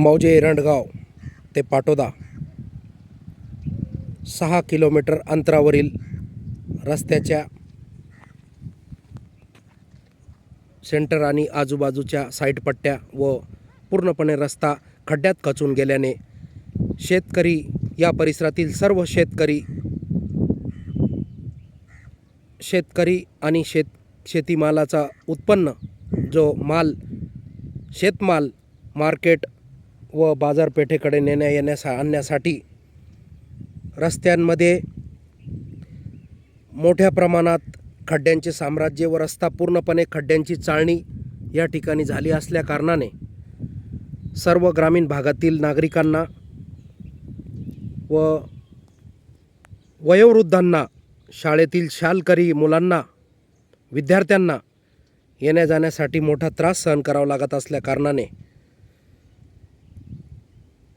मौजे एरंडगाव ते पाटोदा. सहा किलोमीटर अंतरावरील रस्त्याच्या सेंटर आणि आजूबाजूच्या साईडपट्ट्या व पूर्णपणे रस्ता खड्ड्यात खचून गेल्याने शेतकरी या परिसरातील सर्व शेतकरी शेतकरी आणि शेत शेतीमालाचा उत्पन्न जो माल शेतमाल मार्केट व बाजारपेठेकडे नेण्या येण्यासा आणण्यासाठी रस्त्यांमध्ये मोठ्या प्रमाणात खड्ड्यांचे साम्राज्य व रस्ता पूर्णपणे खड्ड्यांची चाळणी या ठिकाणी झाली असल्याकारणाने सर्व ग्रामीण भागातील नागरिकांना व वयोवृद्धांना शाळेतील शालकरी मुलांना विद्यार्थ्यांना येण्या जाण्यासाठी मोठा त्रास सहन करावा लागत असल्याकारणाने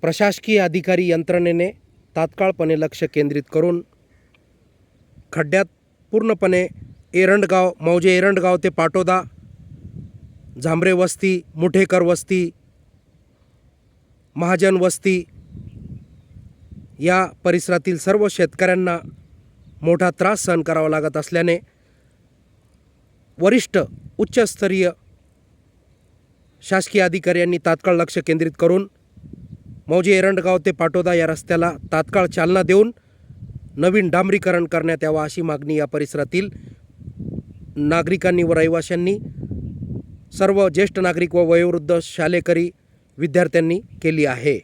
प्रशासकीय अधिकारी यंत्रणेने तात्काळपणे लक्ष केंद्रित करून खड्ड्यात पूर्णपणे एरंडगाव मौजे एरंडगाव ते पाटोदा झांबरे वस्ती मुठेकर वस्ती महाजन वस्ती या परिसरातील सर्व शेतकऱ्यांना मोठा त्रास सहन करावा लागत असल्याने वरिष्ठ उच्चस्तरीय शासकीय अधिकाऱ्यांनी तात्काळ लक्ष केंद्रित करून मौजे एरंडगाव ते पाटोदा या रस्त्याला तात्काळ चालना देऊन नवीन डांबरीकरण करण्यात यावं अशी मागणी या परिसरातील नागरिकांनी व रहिवाशांनी सर्व ज्येष्ठ नागरिक व वयोवृद्ध शालेकरी विद्यार्थ्यांनी केली आहे.